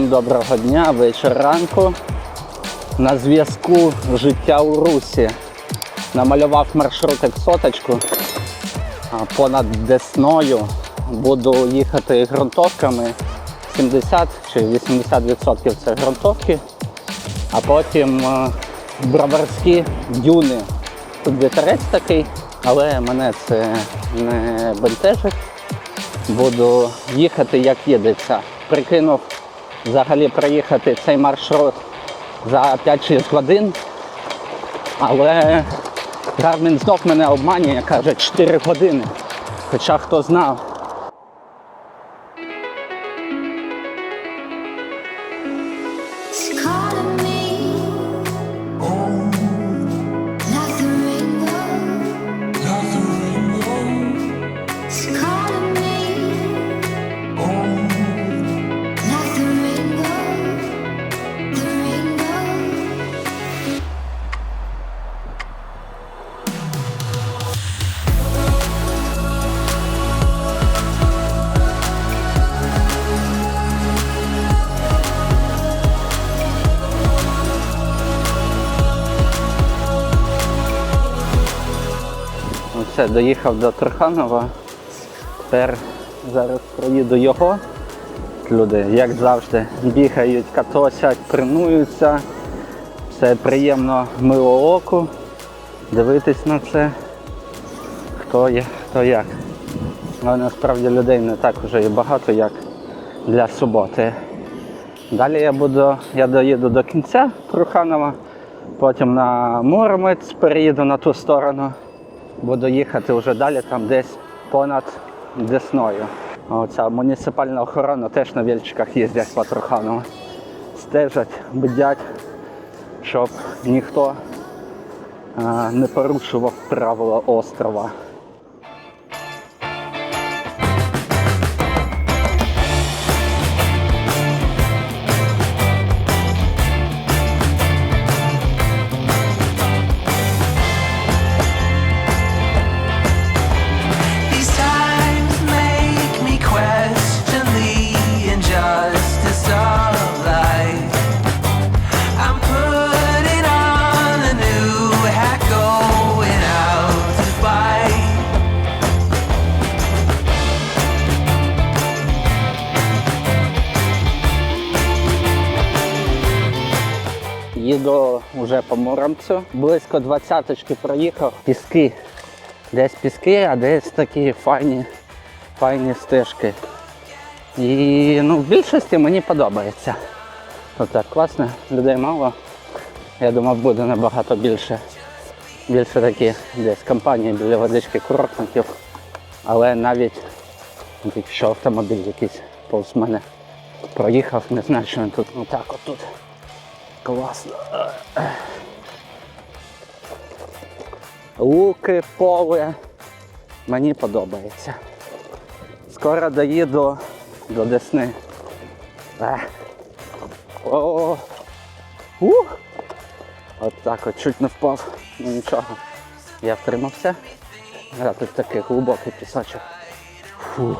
Всім доброго дня, вечір ранку. На зв'язку життя у Русі. Намалював маршрутик соточку понад Десною. Буду їхати ґрунтовками. 70 чи 80% це ґрунтовки, а потім е, броварські дюни. Тут вітерець такий, але мене це не бентежить. Буду їхати як їдеться. Прикинув взагалі проїхати цей маршрут за 5-6 годин. Але Гармін знов мене обманює, каже 4 години. Хоча хто знав. Доїхав до Труханова. Тепер зараз проїду його. Люди, як завжди, бігають, катосять, тренуються. Це приємно мило оку. Дивитись на це. Хто є, хто як. Але насправді людей не так вже і багато, як для суботи. Далі я буду, я доїду до кінця Труханова, потім на Муромець переїду на ту сторону. Буду їхати вже далі, там десь понад Десною. Оця муніципальна охорона теж на вільчиках їздять по Труханову. Стежать, бдять, щоб ніхто а, не порушував правила острова. Близько двадцяточки проїхав. Піски. Десь піски, а десь такі файні, файні стежки. І ну, в більшості мені подобається. Тут так класно, людей мало. Я думав, буде набагато більше. Більше такі десь компанії біля водички курортників. Але навіть якщо автомобіль якийсь повз мене проїхав, не знаю, що він тут отак отут. Класно. Луки, поле. Мені подобається. Скоро доїду до Десни. Ех. О. Ух. От так от чуть не впав. Ну нічого. Я втримався. А тут такий глибокий пісочок. Фу.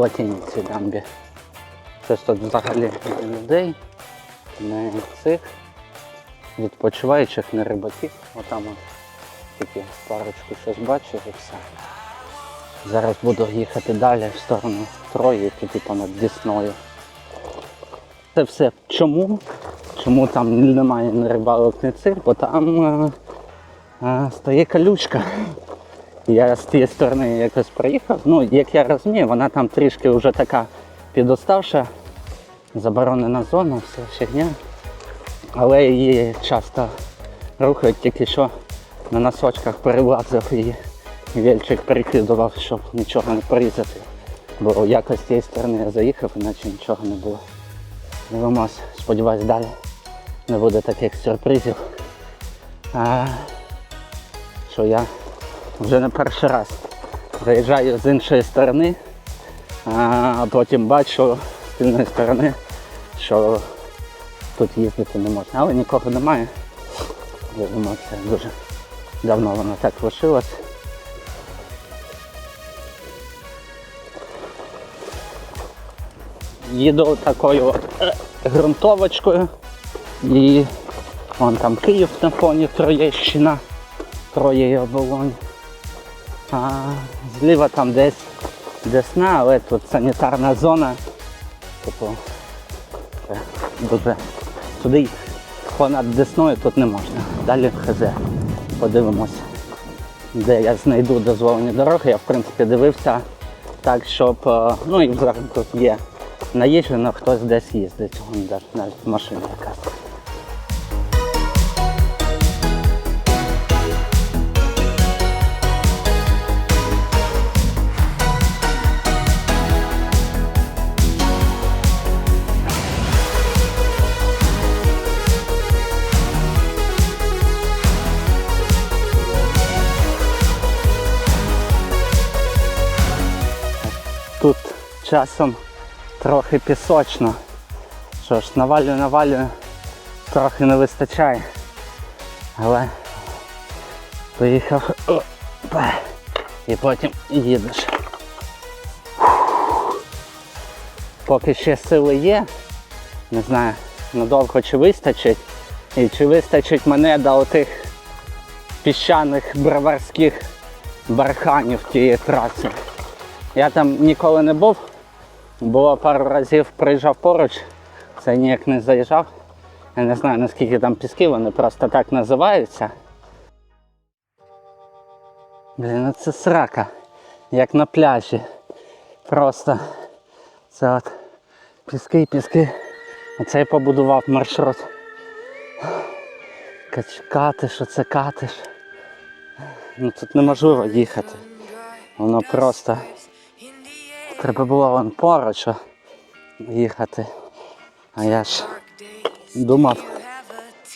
Муромець і на дамбі. Щось тут взагалі людей, не цих відпочиваючих, не рибаків. Отам от такі парочку щось бачив і все. Зараз буду їхати далі в сторону Трої, туди понад Дісною. Це все чому? Чому там немає ні рибалок, ні цих, бо там е, е, стає колючка. Я з тієї сторони якось приїхав. Ну, як я розумію, вона там трішки вже така підоставша, заборонена зона, все фігня. Але її часто рухають тільки що на носочках перелазив і вільчик перекидував, щоб нічого не порізати. Бо якось з тієї сторони я заїхав, іначе нічого не було. Дивимось, сподіваюсь, далі не буде таких сюрпризів. А, що я вже не перший раз заїжджаю з іншої сторони, а потім бачу з тильної сторони, що тут їздити не можна. Але нікого немає. Я думаю, це дуже давно воно так лишилось. Їду такою от, е, ґрунтовочкою і вон там Київ на фоні Троєщина, Троє і оболонь. А зліва там десь Десна, але тут санітарна зона. Тобто дуже туди понад Десною тут не можна. Далі ХЗ. Подивимось, де я знайду дозволені дороги. Я в принципі дивився так, щоб. е, Ну і зараз тут є наїжджено, хтось десь їздить. Вон навіть машина якась. Тут часом трохи пісочно. Що ж, навалюю, навалюю, трохи не вистачає. Але поїхав опа, і потім їдеш. Поки ще сили є, не знаю, надовго чи вистачить. І чи вистачить мене до отих піщаних броварських барханів тієї траси. Я там ніколи не був, бо пару разів приїжджав поруч, це ніяк не заїжджав. Я не знаю наскільки там піски, вони просто так називаються. Блін, ну це срака, як на пляжі. Просто це от піски, піски. Оце я побудував маршрут. Кач- Катиш, оце катиш. Ну тут неможливо їхати. Воно просто. Треба було вон поруч їхати. А я ж думав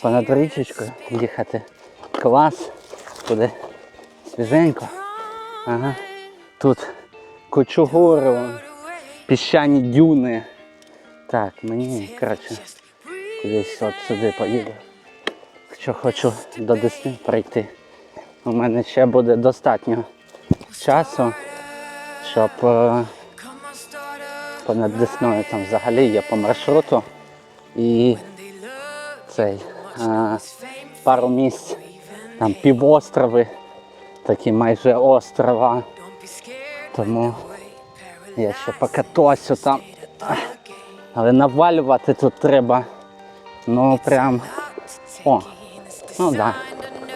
понад річечкою їхати. Клас. Туди свіженько. Ага. Тут кучугури, піщані дюни. Так, мені коротше кудись от сюди поїду. Якщо хочу до Десни прийти. У мене ще буде достатньо часу, щоб е, понад Десною там взагалі є по маршруту. І цей е, пару місць, там півострови, такі майже острова. Тому я ще покатосю там. Але навалювати тут треба. Ну прям. О, ну. Да.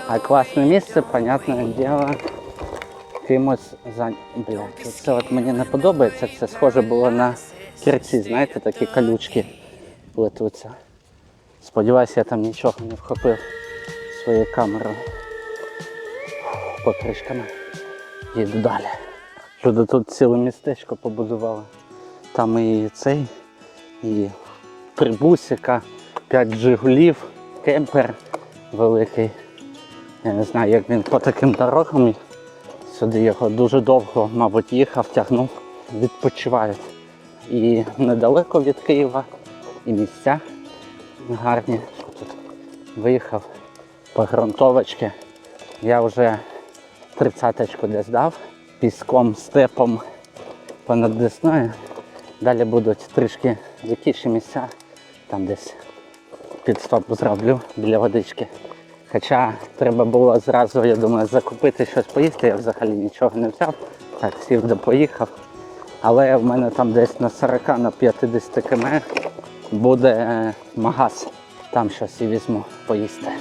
А класне місце, понятне діло. Кимось за. Блядь, це от мені не подобається. Це схоже було на кірці, знаєте, такі колючки плетуться. Сподіваюся, я там нічого не вхопив своєю камерою. Покришками. Їду далі. Люди тут ціле містечко побудували. Там і цей, і прибусика, 5 жигулів, кемпер великий. Я не знаю, як він по таким дорогам сюди його дуже довго, мабуть, їхав, тягнув, відпочивають. І недалеко від Києва, і місця гарні. Тут виїхав по ґрунтовочці. Я вже тридцяточку десь дав, піском, степом понад Десною. Далі будуть трішки дикіші місця, там десь підстоп зроблю біля водички. Хоча треба було зразу, я думаю, закупити щось поїсти, я взагалі нічого не взяв. Так, сів до поїхав. Але в мене там десь на 40 на 50 км буде е, магаз. Там щось і візьму поїсти.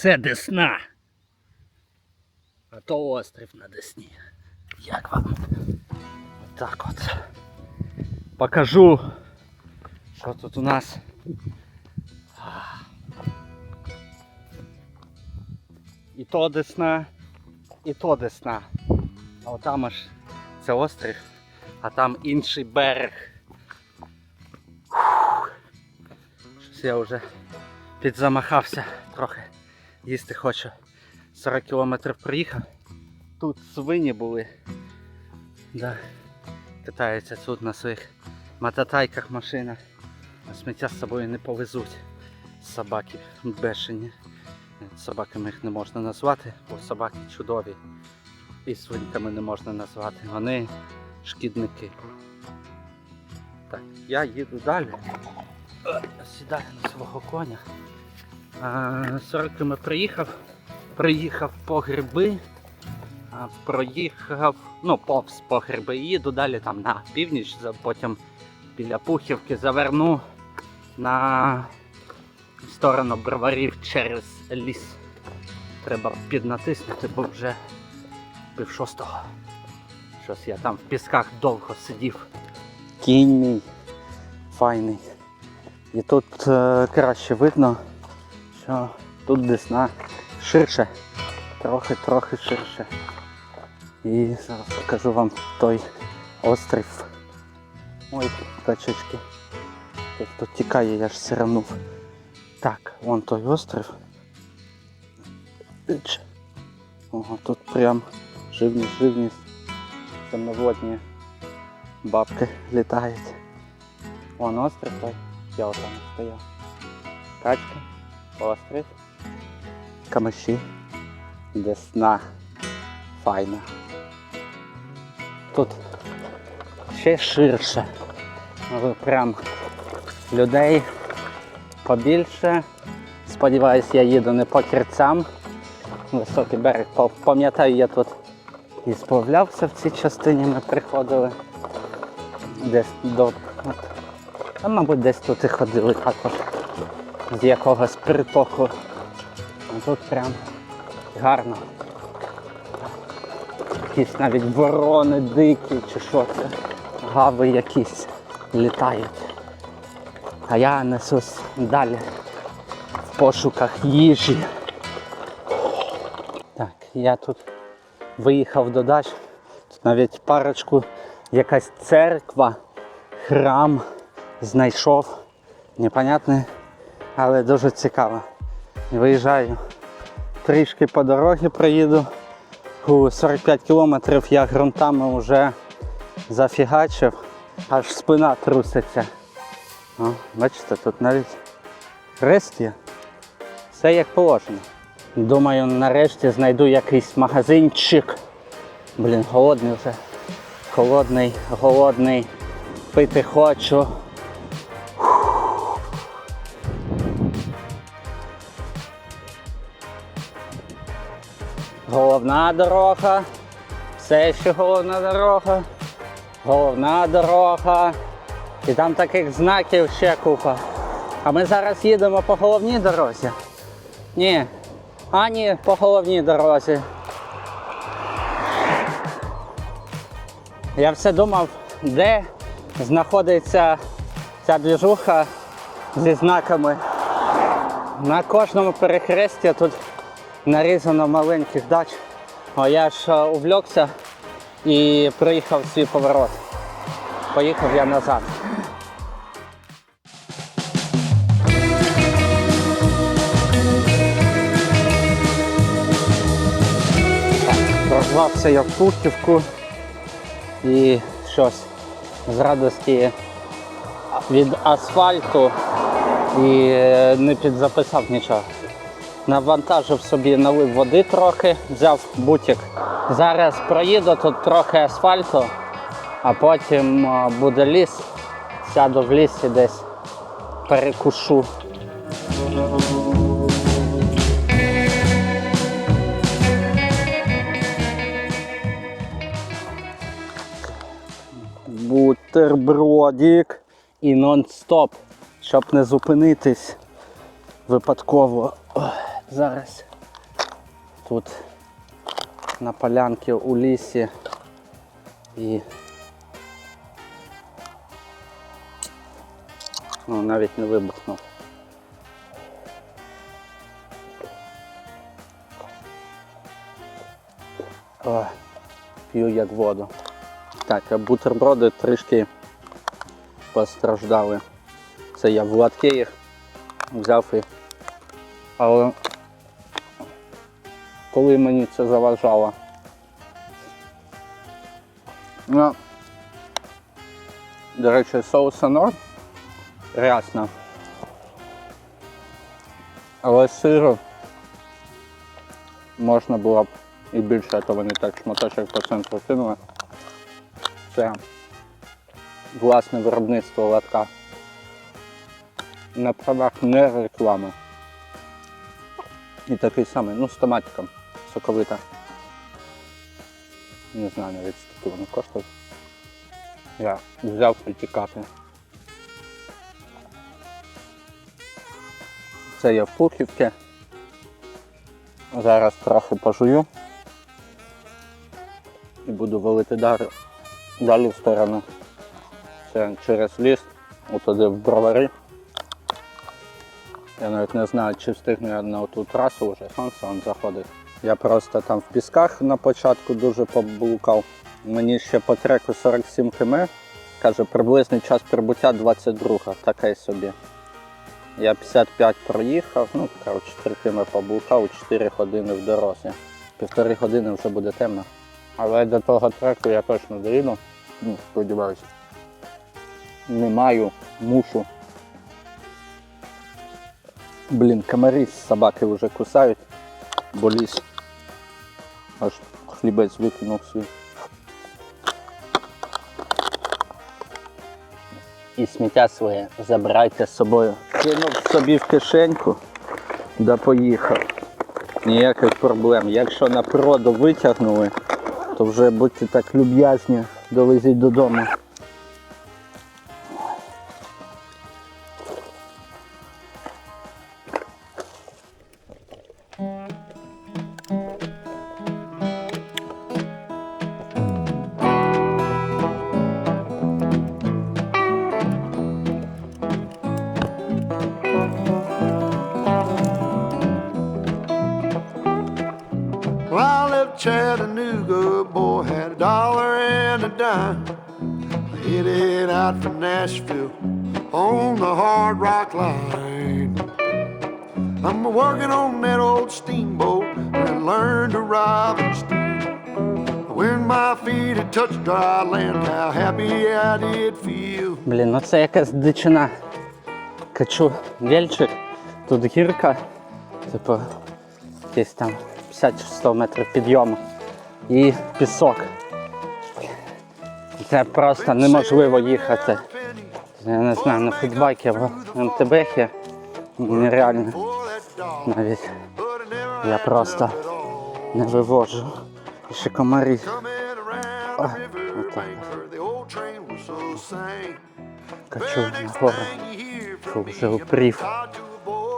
Це Десна. А то острів на Десні. Як вам? Отак от. Покажу, що тут у нас. І то Десна, і то Десна. А отам аж це острів, а там інший берег. Щось я вже підзамахався трохи. Їсти хочу. 40 кілометрів проїхав. Тут свині були. Да. Катаються тут на своїх мототайках машинах. А сміття з собою не повезуть. Собаки бешені. Собаками їх не можна назвати, бо собаки чудові. І свиньками не можна назвати. Вони шкідники. Так, я їду далі. Сідаю на свого коня. А, 40 км приїхав, приїхав по гриби, проїхав, ну, повз по гриби, їду далі там на північ, потім біля Пухівки заверну на сторону броварів через ліс. Треба піднатиснути, бо вже пів шостого. Щось я там в пісках довго сидів. Кінь мій файний. І тут е, краще видно що тут десна ширше, трохи-трохи ширше. І зараз покажу вам той острів. Ой, качечки. Хтось тут тікає, я ж сиранув. Так, вон той острів. Ого, тут прям живність, живність. Земноводні бабки літають. Вон острів той, я отам стояв. Качки острів, камиші, десна, файна. Тут ще ширше. Прям людей побільше. Сподіваюсь, я їду не по керцям. Високий берег. Пам'ятаю, я тут і сплавлявся в цій частині, ми приходили. Десь до. От. А, мабуть, десь тут і ходили також з якогось притоку. А тут прям гарно. Якісь навіть ворони дикі чи що це. Гави якісь літають. А я несусь далі в пошуках їжі. Так, я тут виїхав до дач. Тут навіть парочку якась церква, храм знайшов. Непонятне але дуже цікаво. Виїжджаю трішки по дорозі проїду. У 45 кілометрів я ґрунтами вже зафігачив, аж спина труситься. О, бачите, тут навіть хрест є. Все як положено. Думаю, нарешті знайду якийсь магазинчик. Блін, голодний вже. Холодний, голодний. Пити хочу. Головна дорога. Все ще головна дорога. Головна дорога. І там таких знаків ще купа. А ми зараз їдемо по головній дорозі. Ні. А ні, по головній дорозі. Я все думав, де знаходиться ця двіжуха зі знаками. На кожному перехресті тут нарізано маленьких дач. А я ж е, увлекся і приїхав свій поворот. Поїхав я назад. Так, Прорвався я в Пухівку і щось з радості від асфальту і е, не підзаписав нічого. Навантажив собі, налив води трохи, взяв бутик. Зараз проїду тут трохи асфальту, а потім буде ліс. Сяду в лісі десь перекушу. Бутербродик і нон-стоп, щоб не зупинитись випадково. Зараз тут на полянці у лісі і ну, навіть не вибухнув. О, п'ю як воду. Так, а бутерброди трішки постраждали. Це я в латки їх взяв і. Але коли мені це заважало. Ну, до речі, соуса норм. Рясно. Але сиру можна було б і більше, а то вони так шматочок по центру кинули. Це власне виробництво латка. На правах не реклами. І такий самий, ну з томатиком, соковита. Не знаю навіть скільки вони коштують. Я взяв притікати. Це я в Пухівці. Зараз трохи пожую. І буду валити далі, далі в сторону. Це через ліс, отуди в бровари. Я навіть не знаю, чи встигну я на ту трасу вже, сонце он заходить. Я просто там в пісках на початку дуже поблукав. Мені ще по треку 47 км. Каже, приблизний час прибуття 22, таке собі. Я 55 проїхав, ну коротше 3 км поблукав, 4 години в дорозі. Півтори години вже буде темно. Але до того треку я точно доїду. Ну, сподіваюся. Не маю, мушу. Блін, комарі з собаки вже кусають, бо ліс. Аж хлібець викинув свій. І сміття своє забирайте з собою. Кинув собі в кишеньку, да поїхав. Ніяких проблем. Якщо на природу витягнули, то вже будьте так люб'язні, довезіть додому. Chattanooga, boy, had a dollar and a dime. Headed out from Nashville on the hard rock line. I'm working on that old steamboat and learned to rob and steal. When my feet had touched dry land, how happy I did feel. Блін, ну це якась дичина. Качу вельчик, тут гірка, типу, якісь там 50-100 метрів підйому і пісок. Це просто неможливо їхати. Я не знаю, на футбайки або на нереально. Навіть я просто не вивожу. Ще комарі. Качу you hear Фу, вже упрів.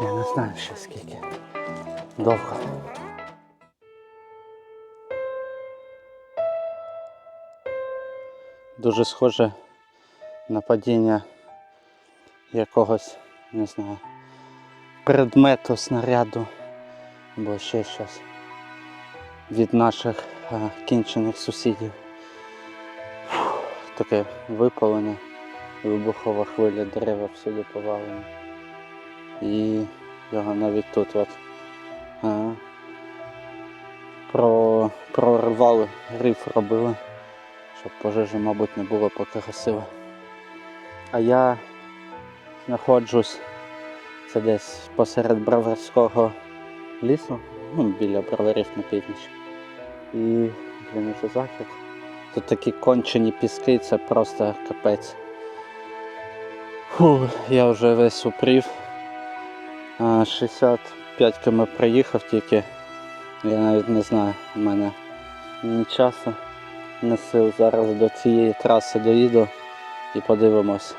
Я не знаю ще скільки. Довго. Дуже схоже на падіння якогось, не знаю, предмету, снаряду або ще щось. від наших е, кінчених сусідів. Таке випалене, вибухова хвиля, дерева всюди повалені. І його навіть тут от е, про, прорвали, риф робили, щоб пожежі, мабуть, не було поки гасили. А я знаходжусь це десь посеред Броварського лісу, ну, біля броварів на північ. І блін, уже захід. Тут такі кончені піски, це просто капець. Фу, я вже весь упрів. А, 65 км проїхав тільки. Я навіть не знаю, у мене ні часу, ні сил. Зараз до цієї траси доїду і подивимось,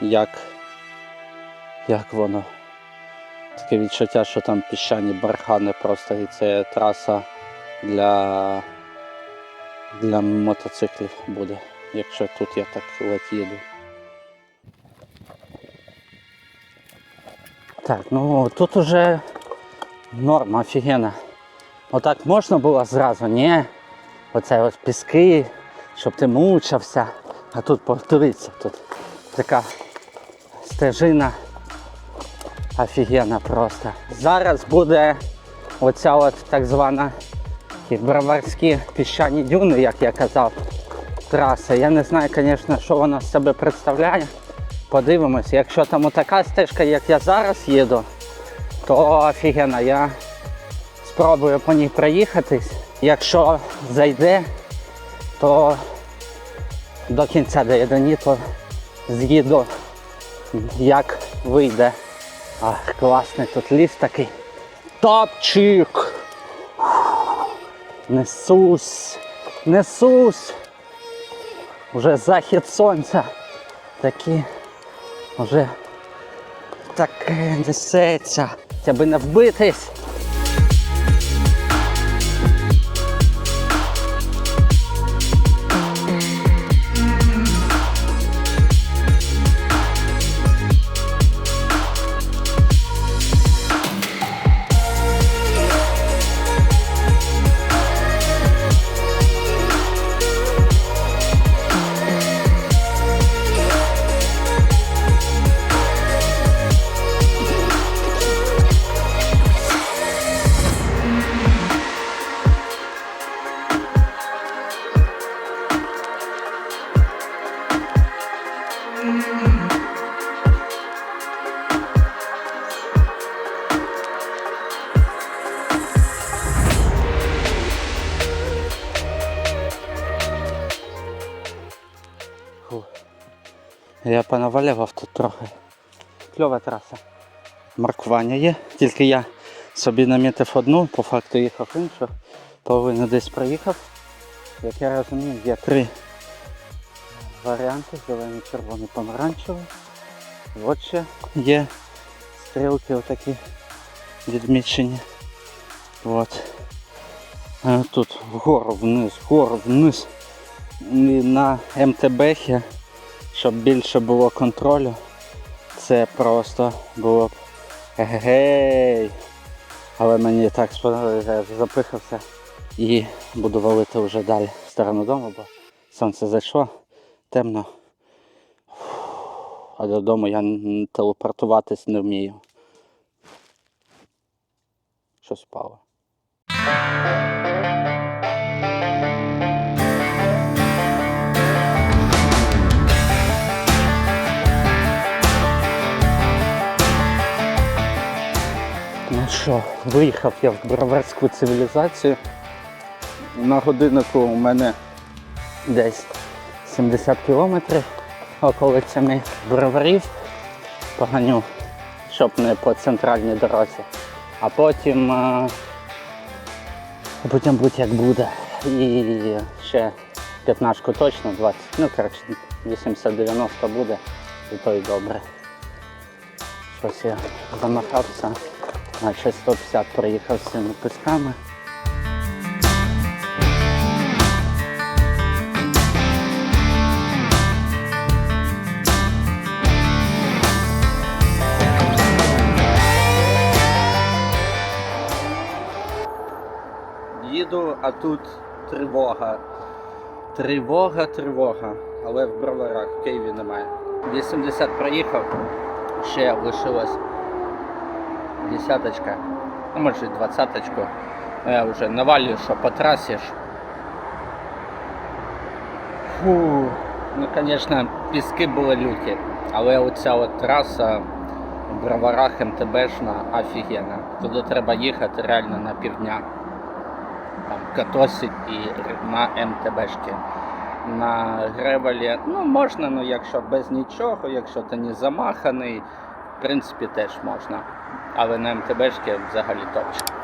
як, як воно. Таке відчуття, що там піщані бархани просто і це траса для, для мотоциклів буде, якщо тут я так ледь їду. Так, ну тут уже норма офігенна. Отак можна було зразу, ні? Оце ось піски, щоб ти мучився. А тут подивіться, тут така стежина офігенна просто. Зараз буде оця от так звана броварські піщані дюни, як я казав, траса. Я не знаю, звісно, що вона з себе представляє. Подивимось, якщо там така стежка, як я зараз їду, то офігенно, я спробую по ній проїхатись. Якщо зайде, то до кінця доїду, ні, то з'їду, як вийде. Ах, класний тут ліс такий. Топчик! Несусь, несусь. Уже захід сонця. Такий вже таке несеться. Аби не вбитись. Я понавалював тут трохи. Кльова траса. Маркування є, тільки я собі намітив одну, по факту їхав іншу, половину десь проїхав. Як я розумію, є три варіанти, зелений, червоний, помаранчевий. От ще є стрілки отакі відмічені. От. Тут вгору вниз, вгору вниз. І на МТБ, щоб більше було контролю, це просто було б гей. Але мені так запихався і буду валити вже далі в сторону дому, бо сонце зайшло, темно. А додому я телепортуватись не вмію. Щось впало. Що, виїхав я в броварську цивілізацію. На годиннику у мене десь 70 кілометрів околицями броварів. Поганю, щоб не по центральній дорозі. А потім, а, потім будь як буде. І ще 15 точно, 20, ну коротше, 80-90 буде, і то й добре. Щось я замахався, наче 150 проїхав з цими писками. Їду а тут тривога. Тривога, тривога. Але в броварах в Києві немає. 80 проїхав, ще лишилось десяточка, ну може двадцяточку. Ну, Я вже навалюю, що по трасі ж. Фу. Ну, звісно, піски були люті, але оця от траса в Броварах МТБшна офігенна. Туди треба їхати реально на півдня. Там катосить і на МТБшки. На гревелі, ну можна, ну якщо без нічого, якщо ти не замаханий, в принципі теж можна. Але на МТБшки взагалі топчик.